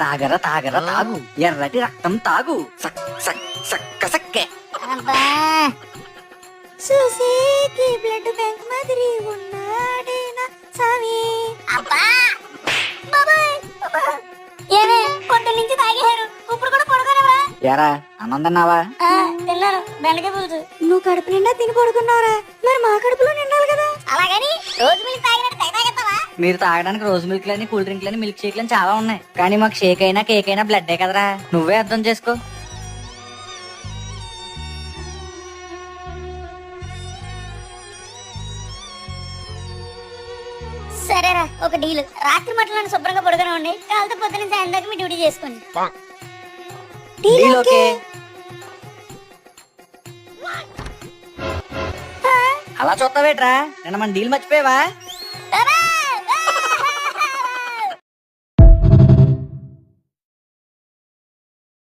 తాగరా తాగరా తాగు. ఎర్రటి రక్తం తాగు. సక్ సక్ సక్క సక్కే. అబ్బా. సుసీకి బ్లడ్ బ్యాంక్ మాదిరి ఉన్నాడేనా సామి? అబ్బా. బాబాయ్ అబ్బా. ఏమే పొద్దు నుంచి తాగేశారు. ఇప్పుడు కూడా పడుకోనవా ఎరా బెండకాయ పులుసు. నువ్వు కడుపు నిండా తిని పడుకున్నావురా. మరి మా కడుపులో నిండాలి కదా. అలాగని రోజు తాగేస్తావా మీరు తాగడానికి రోజు మిల్క్ లని కూల్ డ్రింక్ లని మిల్క్ షేక్ లని చాలా ఉన్నాయి. కానీ మాకు షేక్ అయినా కేక్ అయినా బ్లడ్డే కదరా. నువ్వే అర్థం చేసుకో. సరేరా ఒక డీల్. రాత్రి మట్లను శుభ్రంగా పడుకుని ఉండి కాలతో పొద్దున సాయం దాకా మీ డ్యూటీ చేసుకోండి. అలా చూస్తావేట్రా? నిన్న మన డీల్ మర్చిపోయావా?